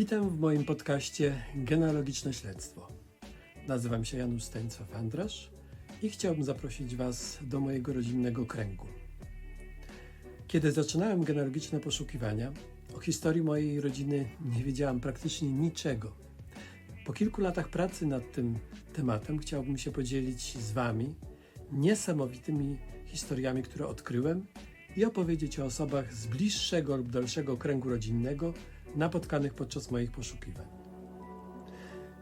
Witam w moim podcaście Genealogiczne Śledztwo. Nazywam się Janusz Stanisław Andrasz i chciałbym zaprosić Was do mojego rodzinnego kręgu. Kiedy zaczynałem genealogiczne poszukiwania, o historii mojej rodziny nie wiedziałam praktycznie niczego. Po kilku latach pracy nad tym tematem chciałbym się podzielić z Wami niesamowitymi historiami, które odkryłem i opowiedzieć o osobach z bliższego lub dalszego kręgu rodzinnego napotkanych podczas moich poszukiwań.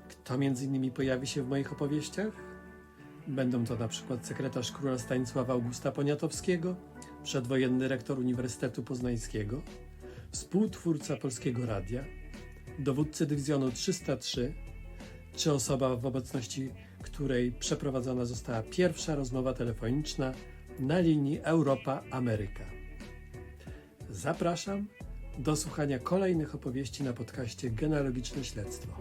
Kto między innymi pojawi się w moich opowieściach? Będą to na przykład sekretarz króla Stanisława Augusta Poniatowskiego, przedwojenny rektor Uniwersytetu Poznańskiego, współtwórca Polskiego Radia, dowódcy dywizjonu 303, czy osoba w obecności której przeprowadzona została pierwsza rozmowa telefoniczna na linii Europa-Ameryka. Zapraszam do słuchania kolejnych opowieści na podcaście Genealogiczne Śledztwo.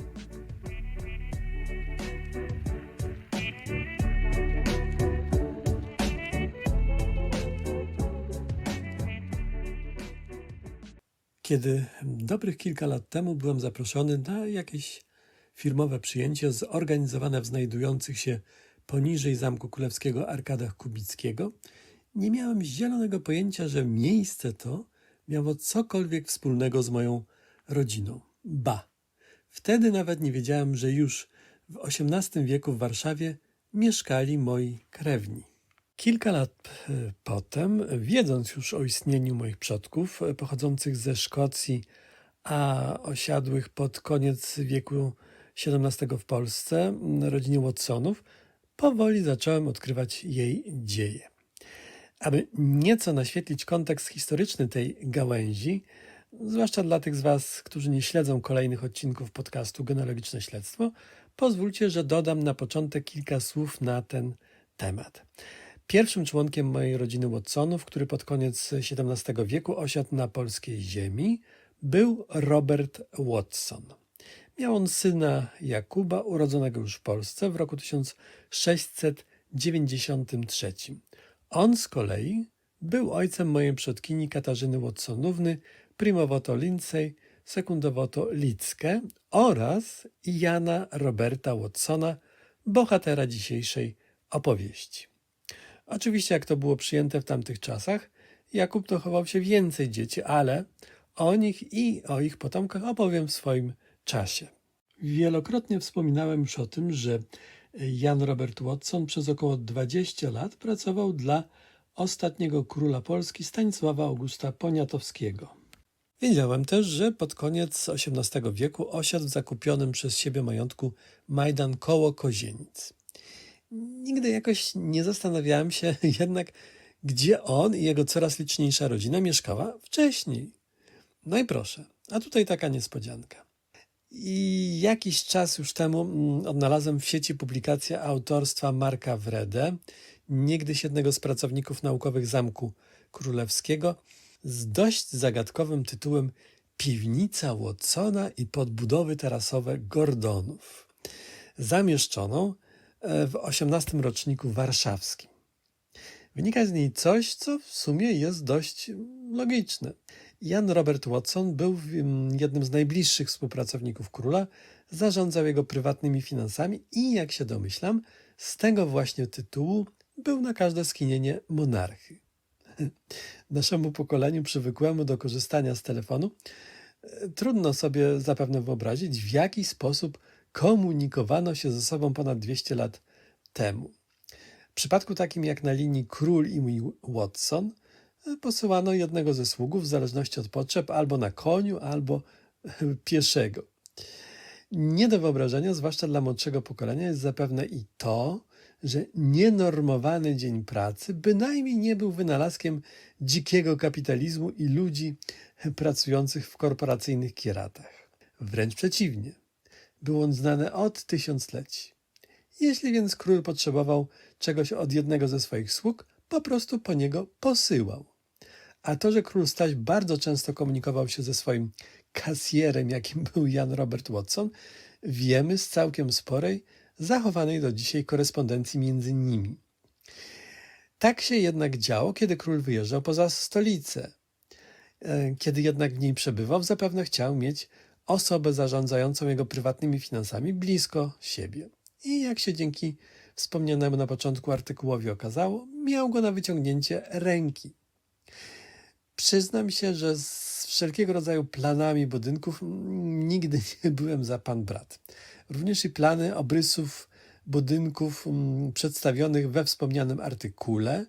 Kiedy dobrych kilka lat temu byłem zaproszony na jakieś firmowe przyjęcie zorganizowane w znajdujących się poniżej Zamku Królewskiego Arkadach Kubickiego, nie miałem zielonego pojęcia, że miejsce to miało cokolwiek wspólnego z moją rodziną. Ba, wtedy nawet nie wiedziałem, że już w XVIII wieku w Warszawie mieszkali moi krewni. Kilka lat e, potem, wiedząc już o istnieniu moich przodków e, pochodzących ze Szkocji, a osiadłych pod koniec wieku XVII w Polsce, rodzinie Watsonów, powoli zacząłem odkrywać jej dzieje. Aby nieco naświetlić kontekst historyczny tej gałęzi, zwłaszcza dla tych z Was, którzy nie śledzą kolejnych odcinków podcastu Genealogiczne Śledztwo, pozwólcie, że dodam na początek kilka słów na ten temat. Pierwszym członkiem mojej rodziny Watsonów, który pod koniec XVII wieku osiadł na polskiej ziemi, był Robert Watson. Miał on syna Jakuba, urodzonego już w Polsce w roku 1693. On z kolei był ojcem mojej przodkini Katarzyny Watsonówny, primowoto Lindsay, sekundowoto Lickę oraz Jana Roberta Watsona, bohatera dzisiejszej opowieści. Oczywiście, jak to było przyjęte w tamtych czasach, Jakub dochował się więcej dzieci, ale o nich i o ich potomkach opowiem w swoim czasie. Wielokrotnie wspominałem już o tym, że Jan Robert Watson przez około 20 lat pracował dla ostatniego króla Polski Stanisława Augusta Poniatowskiego. Wiedziałem też, że pod koniec XVIII wieku osiadł w zakupionym przez siebie majątku Majdan koło Kozienic. Nigdy jakoś nie zastanawiałem się jednak, gdzie on i jego coraz liczniejsza rodzina mieszkała wcześniej. No i proszę, a tutaj taka niespodzianka. I jakiś czas już temu mm, odnalazłem w sieci publikację autorstwa Marka Wrede, niegdyś jednego z pracowników naukowych Zamku Królewskiego, z dość zagadkowym tytułem Piwnica Watsona i podbudowy tarasowe Gordonów, zamieszczoną e, w XVIII roczniku warszawskim. Wynika z niej coś, co w sumie jest dość logiczne. Jan Robert Watson był jednym z najbliższych współpracowników króla, zarządzał jego prywatnymi finansami i, jak się domyślam, z tego właśnie tytułu był na każde skinienie monarchy. Naszemu pokoleniu przywykłemu do korzystania z telefonu e, trudno sobie zapewne wyobrazić, w jaki sposób komunikowano się ze sobą ponad 200 lat temu. W przypadku takim jak na linii król i mój Watson – posyłano jednego ze sługów w zależności od potrzeb albo na koniu, albo pieszego. Nie do wyobrażenia, zwłaszcza dla młodszego pokolenia, jest zapewne i to, że nienormowany dzień pracy bynajmniej nie był wynalazkiem dzikiego kapitalizmu i ludzi pracujących w korporacyjnych kieratach. Wręcz przeciwnie, był on znany od tysiącleci. Jeśli więc król potrzebował czegoś od jednego ze swoich sług, po prostu po niego posyłał. A to, że król Staś bardzo często komunikował się ze swoim kasjerem, jakim był Jan Robert Watson, wiemy z całkiem sporej, zachowanej do dzisiaj korespondencji między nimi. Tak się jednak działo, kiedy król wyjeżdżał poza stolicę. E, kiedy jednak w niej przebywał, zapewne chciał mieć osobę zarządzającą jego prywatnymi finansami blisko siebie. I jak się dzięki wspomnianemu na początku artykułowi okazało, miał go na wyciągnięcie ręki. Przyznam się, że z wszelkiego rodzaju planami budynków nigdy nie byłem za pan brat. Również i plany obrysów budynków przedstawionych we wspomnianym artykule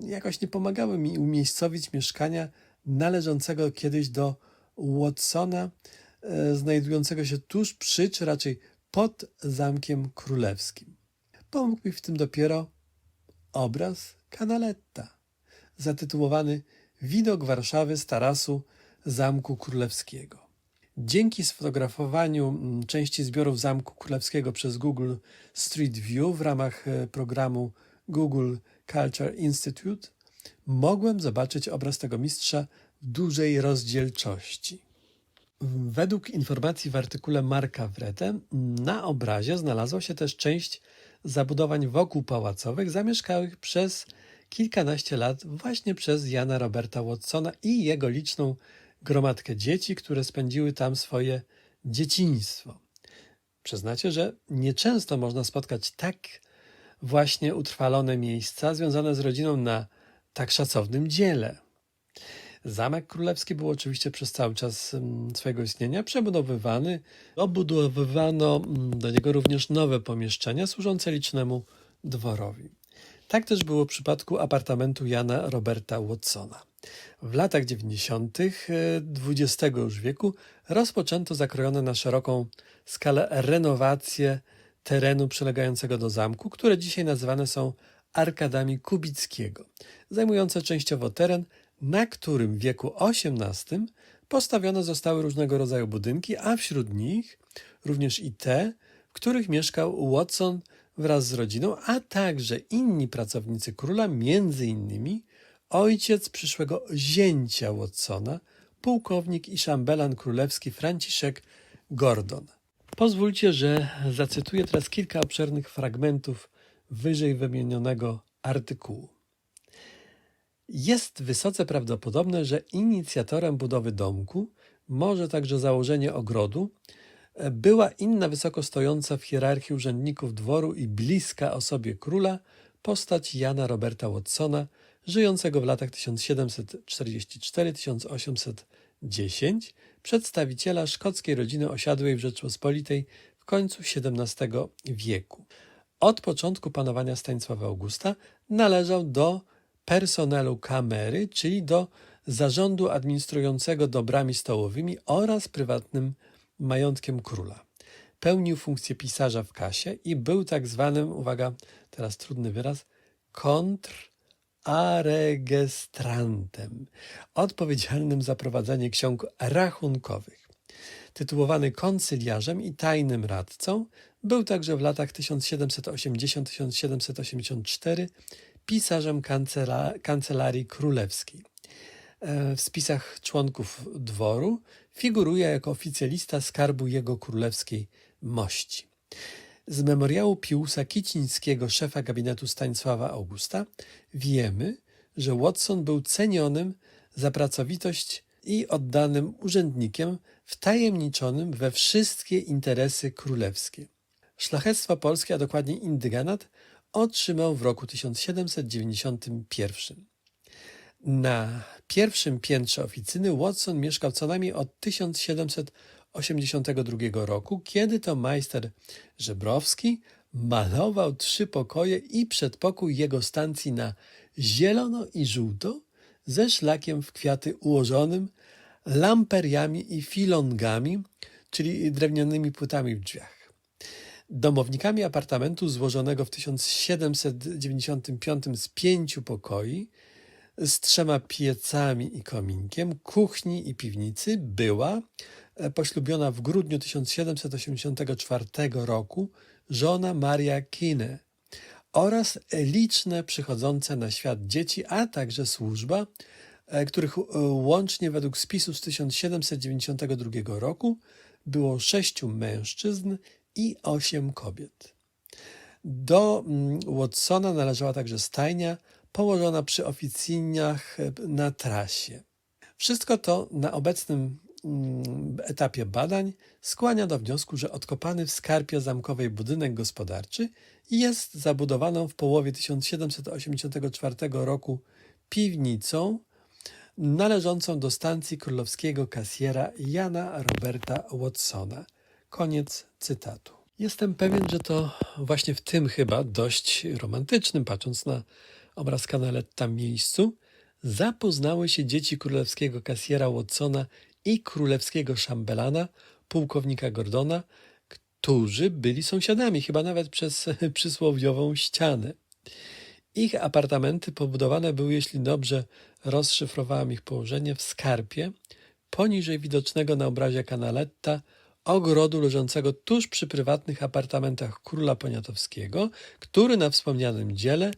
jakoś nie pomagały mi umiejscowić mieszkania należącego kiedyś do Watsona, e, znajdującego się tuż przy, czy raczej pod Zamkiem Królewskim. Pomógł mi w tym dopiero obraz Canaletta, zatytułowany Widok Warszawy z tarasu Zamku Królewskiego. Dzięki sfotografowaniu mm, części zbiorów Zamku Królewskiego przez Google Street View w ramach e, programu Google Culture Institute mogłem zobaczyć obraz tego mistrza w dużej rozdzielczości. Według informacji w artykule Marka Wrete na obrazie znalazła się też część zabudowań wokół pałacowych zamieszkałych przez kilkanaście lat właśnie przez Jana Roberta Watsona i jego liczną gromadkę dzieci, które spędziły tam swoje dzieciństwo. Przyznacie, że nieczęsto można spotkać tak właśnie utrwalone miejsca związane z rodziną na tak szacownym dziele. Zamek Królewski był oczywiście przez cały czas mm, swojego istnienia przebudowywany. Obudowywano mm, do niego również nowe pomieszczenia służące licznemu dworowi. Tak też było w przypadku apartamentu Jana Roberta Watsona. W latach 90. XX już wieku rozpoczęto zakrojone na szeroką skalę renowacje terenu przylegającego do zamku, które dzisiaj nazywane są arkadami Kubickiego, zajmujące częściowo teren, na którym w wieku XVIII postawione zostały różnego rodzaju budynki, a wśród nich również i te, w których mieszkał Watson wraz z rodziną, a także inni pracownicy króla, między innymi ojciec przyszłego zięcia Watsona, pułkownik i szambelan królewski Franciszek Gordon. Pozwólcie, że zacytuję teraz kilka obszernych fragmentów wyżej wymienionego artykułu. Jest wysoce prawdopodobne, że inicjatorem budowy domku, może także założenie ogrodu, była inna wysoko stojąca w hierarchii urzędników dworu i bliska osobie króla postać Jana Roberta Watsona, żyjącego w latach 1744-1810, przedstawiciela szkockiej rodziny osiadłej w Rzeczpospolitej w końcu XVII wieku. Od początku panowania Stanisława Augusta należał do personelu kamery, czyli do zarządu administrującego dobrami stołowymi oraz prywatnym majątkiem króla. Pełnił funkcję pisarza w kasie i był tak zwanym, uwaga, teraz trudny wyraz, kontraregestrantem, odpowiedzialnym za prowadzenie ksiąg rachunkowych. Tytułowany koncyliarzem i tajnym radcą, był także w latach 1780-1784 pisarzem kancela, kancelarii królewskiej. E, w spisach członków dworu figuruje jako oficjalista skarbu jego królewskiej mości. Z memoriału Piusa Kicińskiego, szefa gabinetu Stanisława Augusta, wiemy, że Watson był cenionym za pracowitość i oddanym urzędnikiem wtajemniczonym we wszystkie interesy królewskie. Szlachectwo polskie, a dokładnie indyganat, otrzymał w roku 1791. Na pierwszym piętrze oficyny Watson mieszkał co najmniej od 1782 roku, kiedy to majster Żebrowski malował trzy pokoje i przedpokój jego stacji na zielono i żółto ze szlakiem w kwiaty ułożonym, lamperiami i filongami, czyli drewnianymi płytami w drzwiach. Domownikami apartamentu złożonego w 1795 z pięciu pokoi z trzema piecami i kominkiem, kuchni i piwnicy była e, poślubiona w grudniu 1784 roku żona Maria Kine oraz liczne przychodzące na świat dzieci, a także służba, e, których e, łącznie według spisu z 1792 roku było sześciu mężczyzn i osiem kobiet. Do mm, Watsona należała także stajnia położona przy oficiniach na trasie. Wszystko to na obecnym mm, etapie badań skłania do wniosku, że odkopany w skarpie zamkowej budynek gospodarczy jest zabudowaną w połowie 1784 roku piwnicą należącą do stacji królewskiego kasjera Jana Roberta Watsona. Koniec cytatu. Jestem pewien, że to właśnie w tym chyba dość romantycznym, patrząc na obraz Canaletta miejscu, zapoznały się dzieci królewskiego kasjera Watsona i królewskiego szambelana, pułkownika Gordona, którzy byli sąsiadami, chyba nawet przez przysłowiową ścianę. Ich apartamenty pobudowane były, jeśli dobrze rozszyfrowałem ich położenie, w skarpie, poniżej widocznego na obrazie Canaletta ogrodu leżącego tuż przy prywatnych apartamentach króla poniatowskiego, który na wspomnianym dziele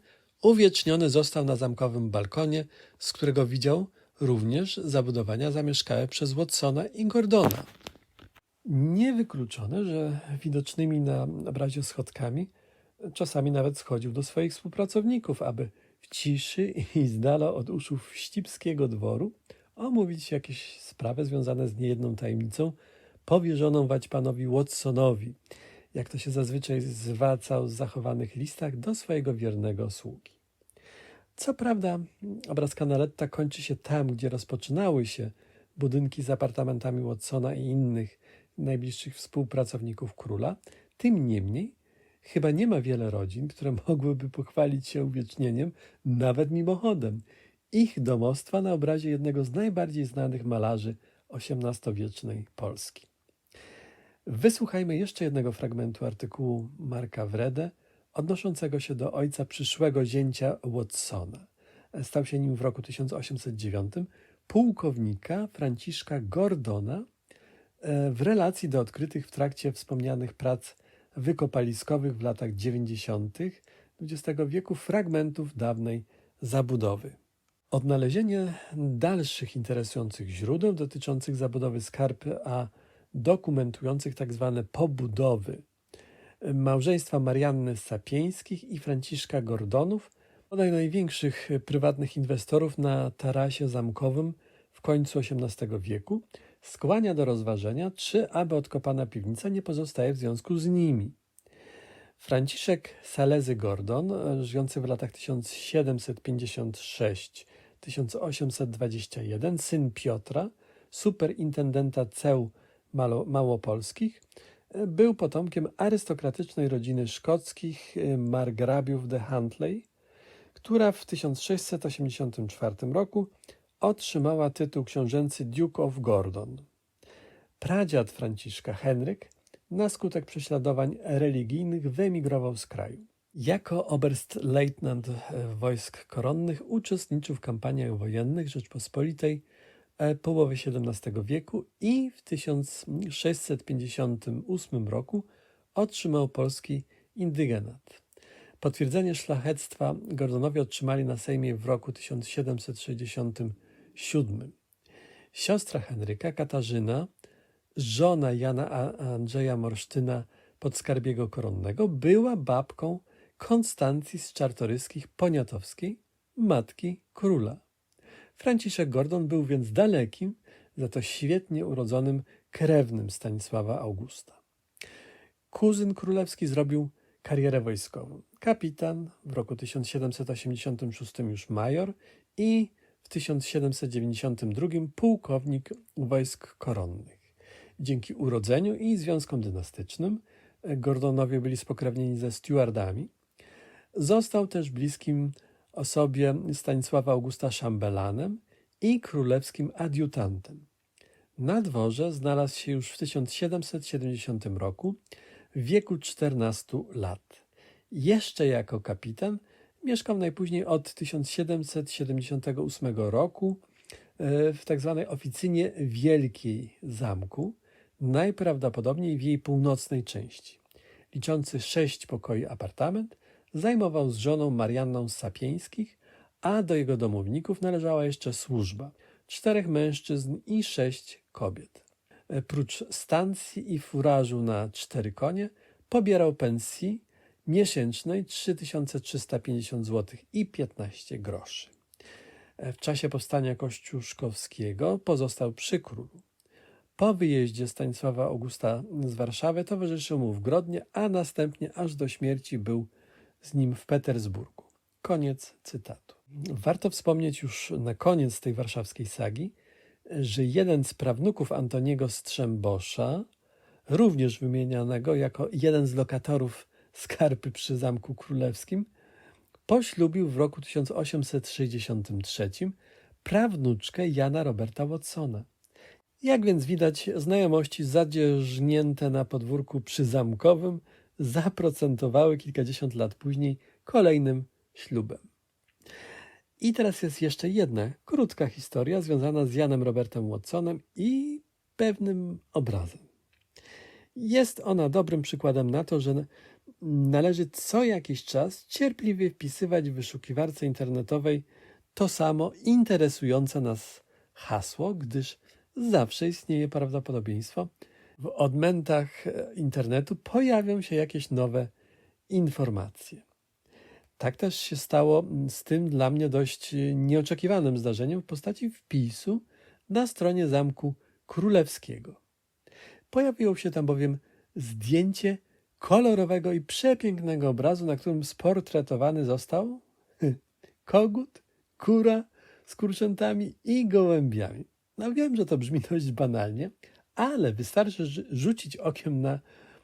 uwieczniony został na zamkowym balkonie, z którego widział również zabudowania zamieszkałe przez Watsona i Gordona. Niewykluczone, że widocznymi na obrazie schodkami czasami nawet schodził do swoich współpracowników, aby w ciszy i z dala od uszu wścibskiego dworu omówić jakieś sprawy związane z niejedną tajemnicą powierzoną Waćpanowi Watsonowi, jak to się zazwyczaj zwracał z zachowanych listach do swojego wiernego sługi. Co prawda, obraz Canaletta kończy się tam, gdzie rozpoczynały się budynki z apartamentami Watsona i innych najbliższych współpracowników króla. Tym niemniej, chyba nie ma wiele rodzin, które mogłyby pochwalić się uwiecznieniem nawet mimochodem ich domostwa na obrazie jednego z najbardziej znanych malarzy XVIII-wiecznej Polski. Wysłuchajmy jeszcze jednego fragmentu artykułu Marka Wrede odnoszącego się do ojca przyszłego zięcia Watsona. Stał się nim w roku 1809 pułkownika Franciszka Gordona e, w relacji do odkrytych w trakcie wspomnianych prac wykopaliskowych w latach 90. XX wieku fragmentów dawnej zabudowy. Odnalezienie dalszych interesujących źródeł dotyczących zabudowy skarpy, a dokumentujących tzw. Tak pobudowy małżeństwa Marianny Sapieńskich i Franciszka Gordonów, bodaj największych prywatnych inwestorów na tarasie zamkowym w końcu XVIII wieku, skłania do rozważenia, czy aby odkopana piwnica nie pozostaje w związku z nimi. Franciszek Salezy Gordon, żyjący w latach 1756-1821, syn Piotra, superintendenta ceł małopolskich, był potomkiem arystokratycznej rodziny szkockich y, margrabiów de Huntley, która w 1684 roku otrzymała tytuł książęcy Duke of Gordon. Pradziad Franciszka Henryk na skutek prześladowań religijnych wyemigrował z kraju. Jako oberstleutnant wojsk koronnych uczestniczył w kampaniach wojennych Rzeczpospolitej E, połowy XVII wieku i w 1658 roku otrzymał polski indygenat. Potwierdzenie szlachectwa Gordonowie otrzymali na Sejmie w roku 1767. Siostra Henryka, Katarzyna, żona Jana Andrzeja Morsztyna podskarbiego koronnego, była babką Konstancji z Czartoryskich Poniatowskiej, matki króla. Franciszek Gordon był więc dalekim, za to świetnie urodzonym krewnym Stanisława Augusta. Kuzyn królewski zrobił karierę wojskową. Kapitan, w roku 1786 już major i w 1792 pułkownik wojsk koronnych. Dzięki urodzeniu i związkom dynastycznym Gordonowie byli spokrewnieni ze stewardami. Został też bliskim osobie Stanisława Augusta Szambelanem i królewskim adiutantem. Na dworze znalazł się już w 1770 roku w wieku 14 lat. Jeszcze jako kapitan mieszkał najpóźniej od 1778 roku e, w tzw. Tak oficynie Wielkiej Zamku, najprawdopodobniej w jej północnej części. Liczący sześć pokoi apartament, zajmował z żoną Marianną Sapieńskich, a do jego domowników należała jeszcze służba czterech mężczyzn i sześć kobiet. Prócz stacji i furażu na cztery konie, pobierał pensji miesięcznej 3350 zł i 15 groszy. W czasie powstania kościuszkowskiego pozostał przy królu. Po wyjeździe Stanisława Augusta z Warszawy towarzyszył mu w Grodnie, a następnie aż do śmierci był z nim w Petersburgu. Koniec cytatu. Warto wspomnieć już na koniec tej warszawskiej sagi, że jeden z prawnuków Antoniego Strzembosza, również wymienianego jako jeden z lokatorów skarpy przy Zamku Królewskim, poślubił w roku 1863 prawnuczkę Jana Roberta Watsona. Jak więc widać, znajomości zadzierżnięte na podwórku przyzamkowym zaprocentowały kilkadziesiąt lat później kolejnym ślubem. I teraz jest jeszcze jedna krótka historia związana z Janem Robertem Watsonem i pewnym obrazem. Jest ona dobrym przykładem na to, że należy co jakiś czas cierpliwie wpisywać w wyszukiwarce internetowej to samo interesujące nas hasło, gdyż zawsze istnieje prawdopodobieństwo, w odmętach internetu pojawią się jakieś nowe informacje. Tak też się stało z tym dla mnie dość nieoczekiwanym zdarzeniem w postaci wpisu na stronie Zamku Królewskiego. Pojawiło się tam bowiem zdjęcie kolorowego i przepięknego obrazu, na którym sportretowany został kogut, kura z kurczętami i gołębiami. No wiem, że to brzmi dość banalnie, ale wystarczy rzucić okiem na,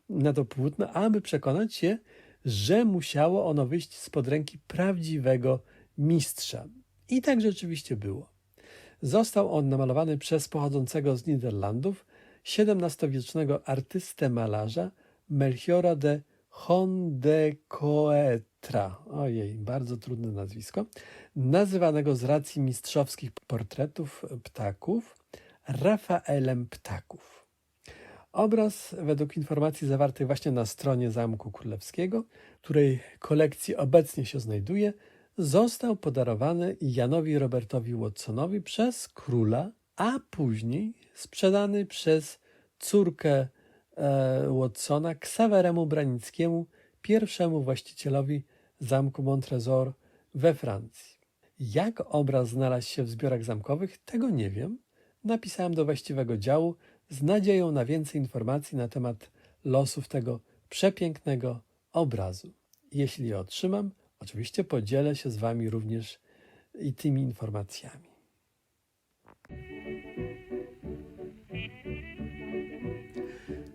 na to płótno, aby przekonać się, że musiało ono wyjść spod ręki prawdziwego mistrza. I tak rzeczywiście było. Został on namalowany przez pochodzącego z Niderlandów XVII-wiecznego artystę malarza Melchiora de Hondecoetra. Ojej, bardzo trudne nazwisko. Nazywanego z racji mistrzowskich portretów ptaków Rafaelem Ptaków. Obraz, według informacji zawartych właśnie na stronie Zamku Królewskiego, której kolekcji obecnie się znajduje, został podarowany Janowi Robertowi Watsonowi przez króla, a później sprzedany przez córkę e, Watsona Ksaweremu Branickiemu, pierwszemu właścicielowi zamku Montresor we Francji. Jak obraz znalazł się w zbiorach zamkowych, tego nie wiem. Napisałem do właściwego działu z nadzieją na więcej informacji na temat losów tego przepięknego obrazu. Jeśli je otrzymam, oczywiście podzielę się z Wami również i tymi informacjami.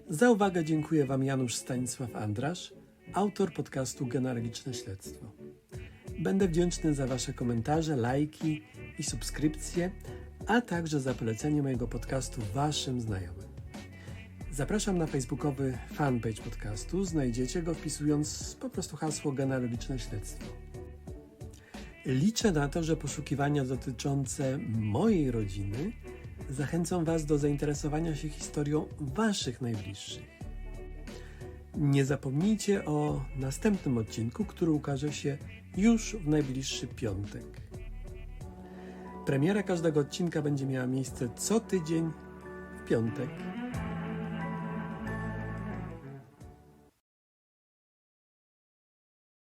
Za uwagę dziękuję Wam Janusz Stanisław Andrasz, autor podcastu Genealogiczne Śledztwo. Będę wdzięczny za Wasze komentarze, lajki i subskrypcje, a także za polecenie mojego podcastu Waszym znajomym. Zapraszam na facebookowy fanpage podcastu. Znajdziecie go wpisując po prostu hasło genealogiczne śledztwo. Liczę na to, że poszukiwania dotyczące mojej rodziny zachęcą Was do zainteresowania się historią Waszych najbliższych. Nie zapomnijcie o następnym odcinku, który ukaże się już w najbliższy piątek. Premiera każdego odcinka będzie miała miejsce co tydzień w piątek.